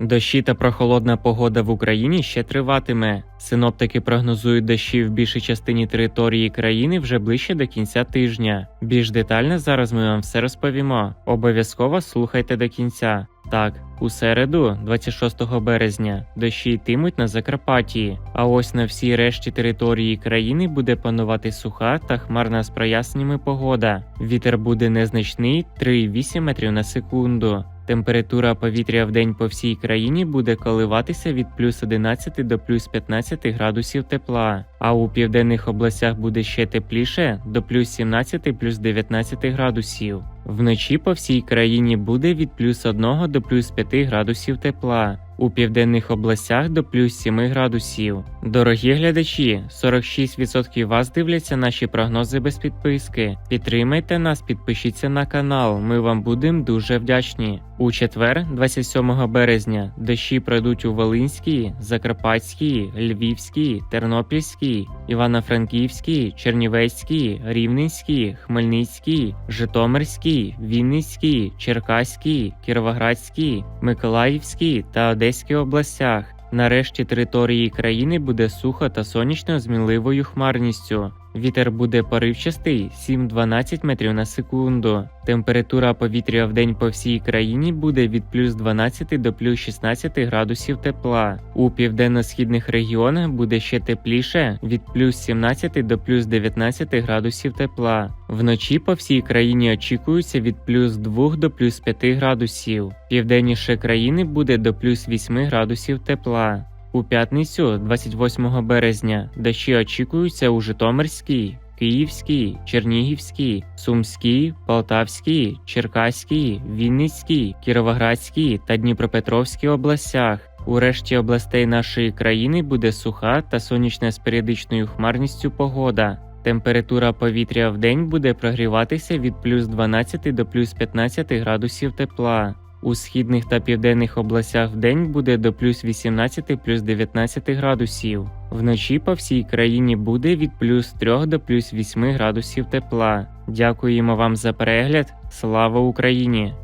Дощі та прохолодна погода в Україні ще триватиме. Синоптики прогнозують дощі в більшій частині території країни вже ближче до кінця тижня. Більш детально зараз ми вам все розповімо. Обов'язково слухайте до кінця. Так, у середу, 26 березня, дощі йтимуть на Закарпатті, а ось на всій решті території країни буде панувати суха та хмарна з проясненнями погода. Вітер буде незначний 3,8 метрів на секунду. Температура повітря в день по всій країні буде коливатися від плюс 11 до плюс 15 градусів тепла, а у південних областях буде ще тепліше до плюс 17 плюс 19 градусів. Вночі по всій країні буде від плюс 1 до плюс 5 градусів тепла. У південних областях до плюс 7 градусів. Дорогі глядачі, 46% вас дивляться наші прогнози без підписки. Підтримайте нас, підпишіться на канал. Ми вам будемо дуже вдячні. У четвер, 27 березня, дощі пройдуть у Волинській, Закарпатській, Львівській, Тернопільській, Івано-Франківській, Чернівецькій, Рівненській, Хмельницькій, Житомирській, Вінницькій, Черкаській, Кіровоградській, Миколаївській та Одеській областях. Нарешті території країни буде сухо та сонячно з мінливою хмарністю. Вітер буде поривчастий 7-12 метрів на секунду. Температура повітря в день по всій країні буде від плюс 12 до плюс 16 градусів тепла. У південно-східних регіонах буде ще тепліше від плюс 17 до плюс 19 градусів тепла. Вночі по всій країні очікується від плюс 2 до плюс 5 градусів. Південніше країни буде до плюс 8 градусів тепла. У п'ятницю, 28 березня, дощі очікуються у Житомирській, Київській, Чернігівській, Сумській, Полтавській, Черкаській, Вінницькій, Кіровоградській та Дніпропетровській областях. У решті областей нашої країни буде суха та сонячна з періодичною хмарністю погода. Температура повітря в день буде прогріватися від плюс 12 до плюс 15 градусів тепла. У східних та південних областях в день буде до плюс 18 плюс 19 градусів. Вночі по всій країні буде від плюс 3 до плюс 8 градусів тепла. Дякуємо вам за перегляд. Слава Україні!